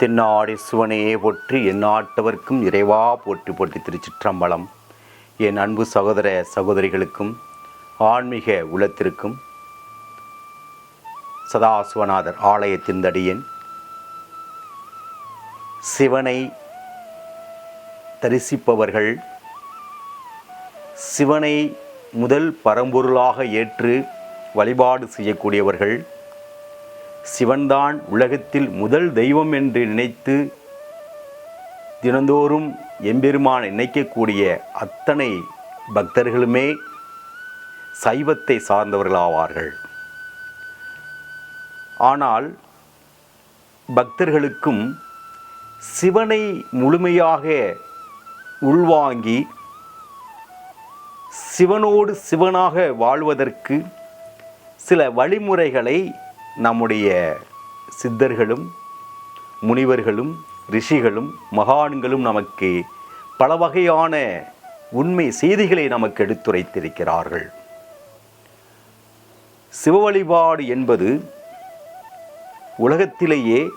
தென்னாடி சிவனையே போற்றி எந்நாட்டவர்க்கும் இறைவா போற்றி போற்றி திருச்சிற்றம்பலம். என் அன்பு சகோதர சகோதரிகளுக்கும் ஆன்மீக உலத்திற்கும் சதாசிவநாதர் ஆலயத்தின் தடியன் சிவனை தரிசிப்பவர்கள் சிவனை முதல் பரம்பொருளாக ஏற்று வழிபாடு செய்யக்கூடியவர்கள் சிவன்தான் உலகத்தில் முதல் தெய்வம் என்று நினைத்து தினந்தோறும் எம்பெருமான் நினைக்கக்கூடிய அத்தனை பக்தர்களுமே சைவத்தை சார்ந்தவர்களாவார்கள். ஆனால் பக்தர்களுக்கும் சிவனை முழுமையாக உள்வாங்கி சிவனோடு சிவனாக வாழ்வதற்கு சில வழிமுறைகளை நம்முடைய சித்தர்களும் முனிவர்களும் ரிஷிகளும் மகான்களும் நமக்கு பல வகையான உண்மை செய்திகளை நமக்கு எடுத்துரைத்திருக்கிறார்கள். சிவ வழிபாடு என்பது உலகத்திலேயே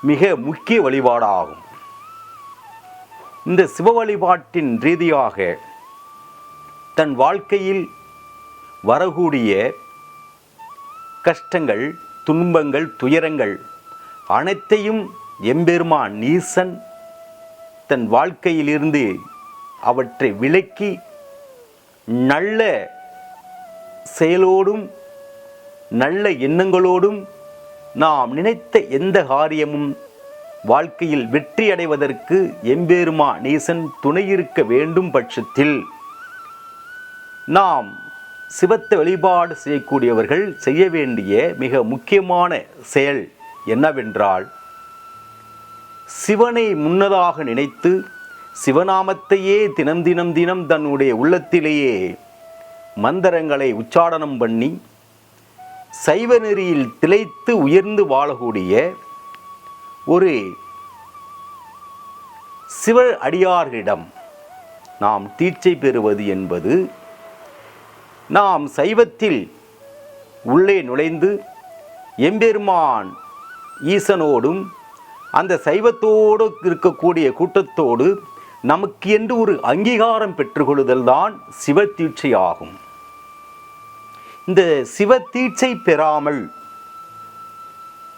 மிக முக்கிய வழிபாடாகும். இந்த சிவ வழிபாட்டின் ரீதியாக தன் வாழ்க்கையில் வரக்கூடிய கஷ்டங்கள் துன்பங்கள் துயரங்கள் அனைத்தையும் எம்பெருமான் நீசன் தன் வாழ்க்கையிலிருந்து அவற்றை விலக்கி நல்ல செயலோடும் நல்ல எண்ணங்களோடும் நாம் நினைத்த எந்த காரியமும் வாழ்க்கையில் வெற்றி அடைவதற்கு எம்பெருமா நீசன் துணையிருக்க வேண்டும் பட்சத்தில் நாம் சிவத்தை வழிபாடு செய்யக்கூடியவர்கள் செய்ய வேண்டிய மிக முக்கியமான செயல் என்னவென்றால் சிவனை முன்னதாக நினைத்து சிவநாமத்தையே தினம் தினம் தினம் தன்னுடைய உள்ளத்திலேயே மந்திரங்களை உச்சாடனம் பண்ணி சைவ நெறியில் திளைத்து உயர்ந்து வாழக்கூடிய ஒரு சிவ அடியார்களிடம் நாம் தீட்சை பெறுவது என்பது நாம் சைவத்தில் உள்ளே நுழைந்து எம்பெருமான் ஈசனோடும் அந்த சைவத்தோடு இருக்கக்கூடிய கூட்டத்தோடு நமக்கு என்று ஒரு அங்கீகாரம் பெற்றுக்கொள்ளுதல் தான் சிவத்தீட்சை ஆகும். இந்த சிவத்தீட்சை பெறாமல்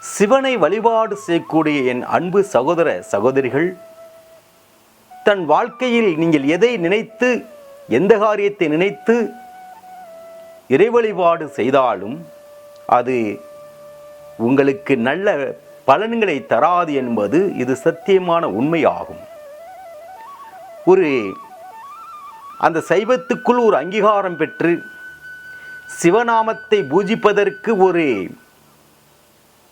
சிவனை வழிபாடு செய்யக்கூடிய என் அன்பு சகோதர சகோதரிகள் தன் வாழ்க்கையில் நீங்கள் எதை நினைத்து எந்த காரியத்தை நினைத்து இறை வழிபாடு செய்தாலும் அது உங்களுக்கு நல்ல பலன்களை தராது என்பது இது சத்தியமான உண்மையாகும். ஒரு அந்த சைவத்துக்குள் ஒரு அங்கீகாரம் பெற்று சிவநாமத்தை பூஜிப்பதற்கு ஒரு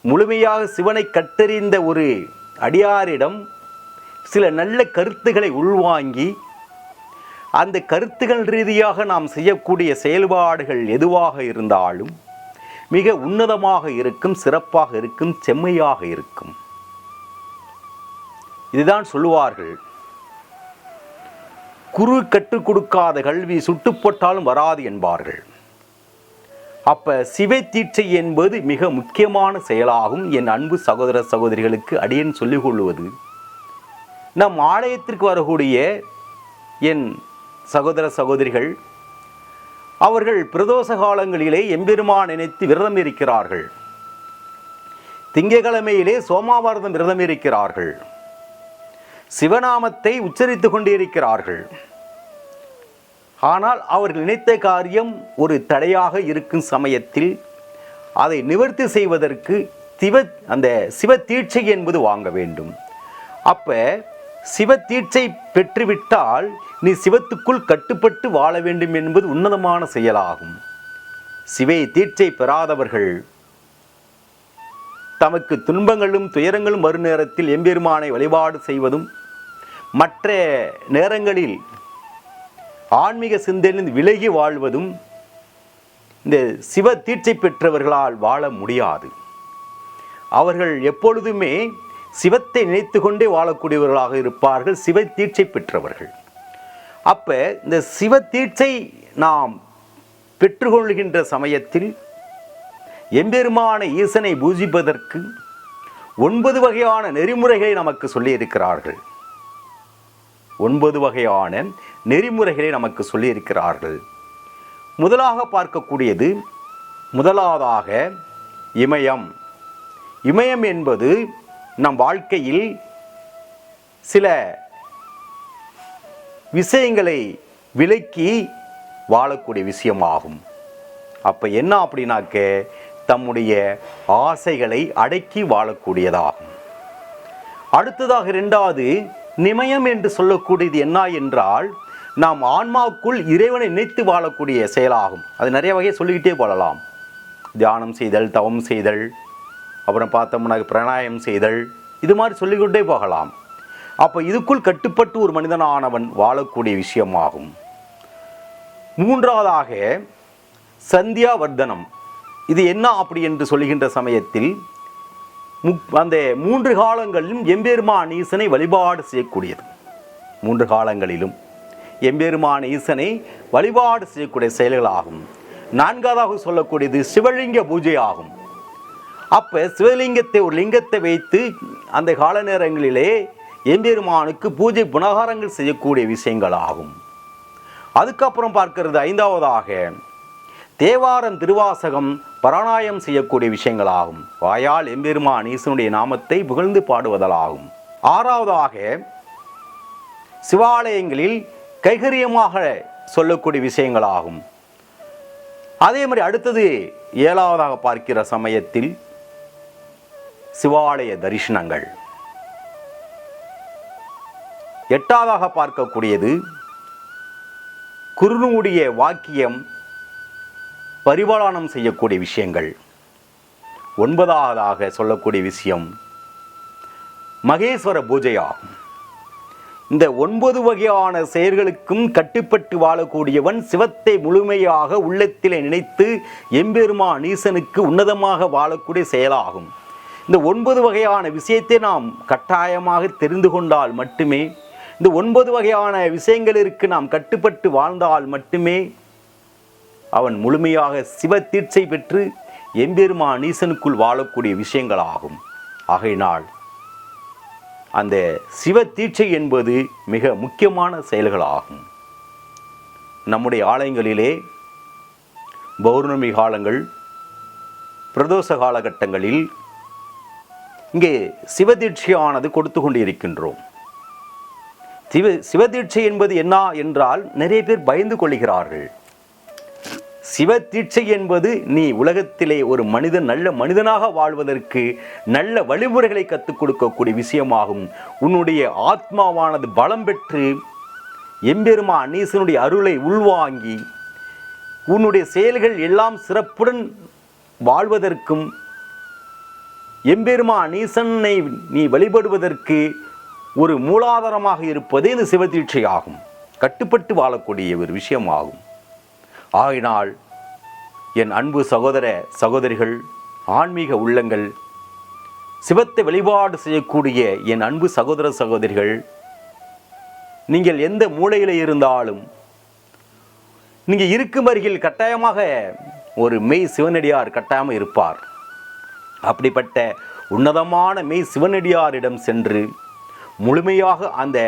முழுமையாக சிவனை கற்றறிந்த ஒரு அடியாரிடம் சில நல்ல கருத்துக்களை உள்வாங்கி அந்த கருத்துகள் ரீதியாக நாம் செய்யக்கூடிய செயல்பாடுகள் எதுவாக இருந்தாலும் மிக உன்னதமாக இருக்கும் சிறப்பாக இருக்கும் செம்மையாக இருக்கும். இதுதான் சொல்லுவார்கள். குரு கற்றுக் கொடுக்காத கல்வி சுட்டுப்பட்டாலும் வராது என்பார்கள். அப்ப சிவை தீட்சை என்பது மிக முக்கியமான செயலாகும். என் அன்பு சகோதர சகோதரிகளுக்கு அடியன் சொல்லிக் கொள்வது நம் ஆலயத்திற்கு வரக்கூடிய என் சகோதர சகோதரிகள் அவர்கள் பிரதோஷ காலங்களிலே எம்பெருமான் நினைத்து விரதம் இருக்கிறார்கள். திங்கக்கிழமையிலே சோமாவாரதம் விரதம் இருக்கிறார்கள். சிவநாமத்தை உச்சரித்து கொண்டிருக்கிறார்கள். ஆனால் அவர்கள் நினைத்த காரியம் ஒரு தடையாக இருக்கும் சமயத்தில் அதை நிவர்த்தி செய்வதற்கு சிவ அந்த சிவ தீட்சை என்பது வாங்க வேண்டும். அப்ப சிவ தீட்சை பெற்றுவிட்டால் நீ சிவத்துக்குள் கட்டுப்பட்டு வாழ வேண்டும் என்பது உன்னதமான செயலாகும். சிவை தீட்சை பெறாதவர்கள் தமக்கு துன்பங்களும் துயரங்களும் வரும் நேரத்தில் எம்பெருமானை வழிபாடு செய்வதும் மற்ற நேரங்களில் ஆன்மீக சிந்தனையில் விலகி வாழ்வதும் இந்த சிவ தீட்சை பெற்றவர்களால் வாழ முடியாது. அவர்கள் எப்பொழுதுமே சிவத்தை நினைத்து கொண்டே வாழக்கூடியவர்களாக இருப்பார்கள் சிவ தீட்சை பெற்றவர்கள். அப்போ இந்த சிவ தீட்சை நாம் பெற்றுக்கொள்கின்ற சமயத்தில் எம்பெருமான ஈசனை பூஜிப்பதற்கு ஒன்பது வகையான நெறிமுறைகளை நமக்கு சொல்லியிருக்கிறார்கள். ஒன்பது வகையான நெறிமுறைகளை நமக்கு சொல்லியிருக்கிறார்கள். முதலாக பார்க்கக்கூடியது முதலாவதாக இமயம். இமயம் என்பது நம் வாழ்க்கையில் சில விஷயங்களை விலக்கி வாழக்கூடிய விஷயமாகும். அப்போ என்ன அப்படின்னாக்க தம்முடைய ஆசைகளை அடக்கி வாழக்கூடியதாகும். அடுத்ததாக இரண்டாவது நிமயம் என்று சொல்லக்கூடியது என்ன என்றால் நாம் ஆன்மாவுக்குள் இறைவனை நினைத்து வாழக்கூடிய செயலாகும். அது நிறைய வகையை சொல்லிக்கிட்டே போகலாம். தியானம் செய்தல் தவம் செய்தல் அப்புறம் பார்த்தோம்னா பிராணாயம் செய்தல் இது மாதிரி சொல்லிக்கொண்டே போகலாம். அப்போ இதுக்குள் கட்டுப்பட்டு ஒரு மனிதனானவன் வாழக்கூடிய விஷயமாகும். மூன்றாவதாக சந்தியாவர்தனம் இது என்ன அப்படி என்று சொல்கின்ற சமயத்தில் முப் அந்த மூன்று காலங்களிலும் எம்பெருமான் ஈசனை வழிபாடு செய்யக்கூடியது. மூன்று காலங்களிலும் எம்பெருமான் ஈசனை வழிபாடு செய்யக்கூடிய செயல்களாகும். நான்காவதாக சொல்லக்கூடியது சிவலிங்க பூஜை ஆகும் அப்போ சிவலிங்கத்தை ஒரு லிங்கத்தை வைத்து அந்த கால நேரங்களிலே எம்பெருமானுக்கு பூஜை புனகாரங்கள் செய்யக்கூடிய விஷயங்கள் ஆகும் அதுக்கப்புறம் பார்க்கிறது ஐந்தாவதாக தேவாரம் திருவாசகம் பராணாயம் செய்யக்கூடிய விஷயங்களாகும். வாயால் எம்பெருமான் ஈசனுடைய நாமத்தை புகழ்ந்து பாடுவதலாகும். ஆறாவதாக சிவாலயங்களில் கைகரியமாக சொல்லக்கூடிய விஷயங்களாகும். அதே மாதிரி அடுத்தது ஏழாவதாக பார்க்கிற சமயத்தில் சிவாலய தரிசனங்கள். எட்டாவதாக பார்க்கக்கூடியது குருனுடைய வாக்கியம் பரிபாலனம் செய்யக்கூடிய விஷயங்கள். ஒன்பதாவதாக சொல்லக்கூடிய விஷயம் மகேஸ்வர பூஜையாகும். இந்த ஒன்பது வகையான செயல்களுக்கும் கட்டுப்பட்டு வாழக்கூடியவன் சிவத்தை முழுமையாக உள்ளத்திலே நினைத்து எம்பெருமா நீசனுக்கு உன்னதமாக வாழக்கூடிய செயலாகும். இந்த ஒன்பது வகையான விஷயத்தை நாம் கட்டாயமாக தெரிந்து கொண்டால் மட்டுமே இந்த ஒன்பது வகையான விஷயங்களிற்கு நாம் கட்டுப்பட்டு வாழ்ந்தால் மட்டுமே அவன் முழுமையாக சிவ தீட்சை பெற்று எம்பெருமா நீசனுக்குள் வாழக்கூடிய விஷயங்களாகும். ஆகையினால் அந்த சிவ தீட்சை என்பது மிக முக்கியமான செயல்களாகும். நம்முடைய ஆலயங்களிலே பௌர்ணமி காலங்கள் பிரதோஷ காலகட்டங்களில் இங்கே சிவதீட்சையானது கொடுத்து கொண்டு இருக்கின்றோம் சிவ சிவதீட்சை என்பது என்ன என்றால் நிறைய பேர் பயந்து கொள்கிறார்கள். சிவதீட்சை என்பது நீ உலகத்திலே ஒரு மனிதன் நல்ல மனிதனாக வாழ்வதற்கு நல்ல வழிமுறைகளை கற்றுக் கொடுக்கக்கூடிய விஷயமாகும். உன்னுடைய ஆத்மாவானது பலம் பெற்று எம்பெருமா அன்னீசனுடைய அருளை உள்வாங்கி உன்னுடைய செயல்கள் எல்லாம் சிறப்புடன் வாழ்வதற்கும் எம்பெருமா அனீசனை நீ வழிபடுவதற்கு ஒரு மூலாதாரமாக இருப்பதே இந்த சிவதீட்சை ஆகும் கட்டுப்பட்டு வாழக்கூடிய ஒரு விஷயமாகும். ஆகினால் என் அன்பு சகோதர சகோதரிகள் ஆன்மீக உள்ளங்கள் சிவத்தை வழிபாடு செய்யக்கூடிய என் அன்பு சகோதர சகோதரிகள் நீங்கள் எந்த மூலையில் இருந்தாலும் நீங்கள் இருக்கும் அருகில் கட்டாயமாக ஒரு மெய் சிவனடியார் கட்டாயமாக இருப்பார். அப்படிப்பட்ட உன்னதமான மெய் சிவனடியாரிடம் சென்று முழுமையாக அந்த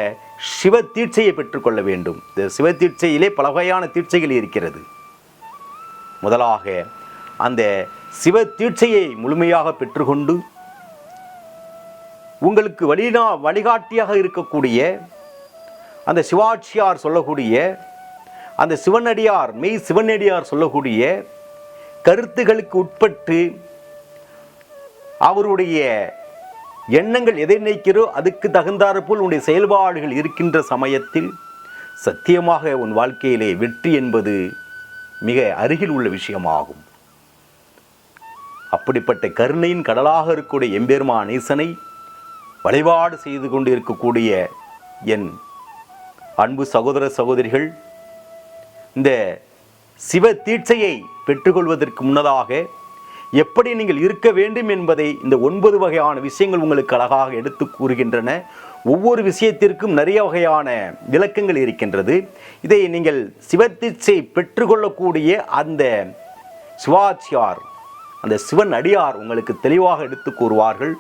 சிவ தீட்சையை பெற்றுக்கொள்ள வேண்டும். இந்த சிவ தீட்சையிலே பல வகையான தீட்சைகள் இருக்கிறது. முதலாக அந்த சிவ தீட்சையை முழுமையாக பெற்றுக்கொண்டு உங்களுக்கு வழிநா வழிகாட்டியாக இருக்கக்கூடிய அந்த சிவாட்சியார் சொல்லக்கூடிய அந்த சிவனடியார் மெய் சிவனடியார் சொல்லக்கூடிய கருத்துகளுக்கு உட்பட்டு அவருடைய எண்ணங்கள் எதை நினைக்கிறோ அதுக்கு தகுந்தாற்போல் உன்னுடைய செயல்பாடுகள் இருக்கின்ற சமயத்தில் சத்தியமாக உன் வாழ்க்கையிலே வெற்றி என்பது மிக அருகில் உள்ள விஷயமாகும். அப்படிப்பட்ட கருணையின் கடலாக இருக்கக்கூடிய எம்பெருமான் ஈசனை வழிபாடு செய்து கொண்டு இருக்கக்கூடிய என் அன்பு சகோதர சகோதரிகள் இந்த சிவ தீட்சையை பெற்றுக்கொள்வதற்கு முன்னதாக எப்படி நீங்கள் இருக்க வேண்டும் என்பதை இந்த ஒன்பது வகையான விஷயங்கள் உங்களுக்கு அழகாக எடுத்து கூறுகின்றன. ஒவ்வொரு விஷயத்திற்கும் நிறைய வகையான விளக்கங்கள் இருக்கின்றது. இதை நீங்கள் சிவத்திச்சை பெற்றுக்கொள்ளக்கூடிய அந்த சிவாச்சியார் அந்த சிவன் அடியார் உங்களுக்கு தெளிவாக எடுத்து கூறுவார்கள்.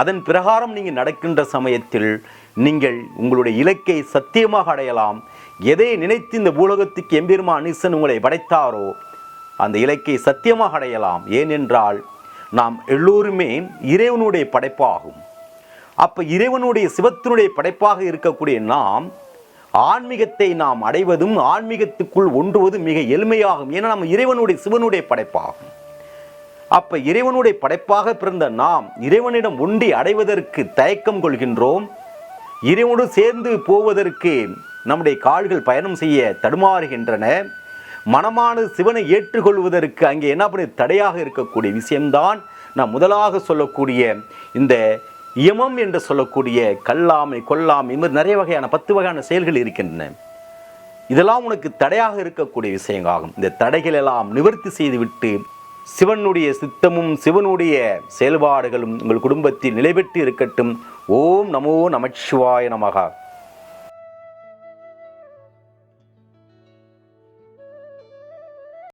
அதன் பிரகாரம் நீங்கள் நடக்கின்ற சமயத்தில் நீங்கள் உங்களுடைய இலக்கை சத்தியமாக அடையலாம். எதை நினைத்து இந்த பூலோகத்துக்கு எம்பெருமா அனிசன் உங்களை படைத்தாரோ அந்த இலக்கை சத்தியமாக அடையலாம். ஏனென்றால் நாம் எல்லோருமே இறைவனுடைய படைப்பாகும். அப்போ இறைவனுடைய சிவத்தினுடைய படைப்பாக இருக்கக்கூடிய நாம் ஆன்மீகத்தை நாம் அடைவதும் ஆன்மீகத்துக்குள் ஒன்றுவதும் மிக எளிமையாகும். ஏன்னா நம்ம இறைவனுடைய சிவனுடைய படைப்பாகும். அப்ப இறைவனுடைய படைப்பாக பிறந்த நாம் இறைவனிடம் ஒன்றி அடைவதற்கு தயக்கம் கொள்கின்றோம். இறைவனோடு சேர்ந்து போவதற்கு நம்முடைய கால்கள் பயணம் செய்ய தடுமாறுகின்றன. மனமானது சிவனை ஏற்றுக்கொள்வதற்கு அங்கே என்ன பண்ணி தடையாக இருக்கக்கூடிய விஷயம்தான் நான் முதலாக சொல்லக்கூடிய இந்த இயமம் என்று சொல்லக்கூடிய கல்லாமை கொல்லாமை இது மாதிரி நிறைய வகையான பத்து வகையான செயல்கள் இருக்கின்றன. இதெல்லாம் உனக்கு தடையாக இருக்கக்கூடிய விஷயங்களாகும். இந்த தடைகள் எல்லாம் நிவர்த்தி செய்துவிட்டு சிவனுடைய சித்தமும் சிவனுடைய செயல்பாடுகளும் உங்கள் குடும்பத்தில் நிலைபெற்று இருக்கட்டும். ஓம் நமோ நமச்சிவாய நமகா.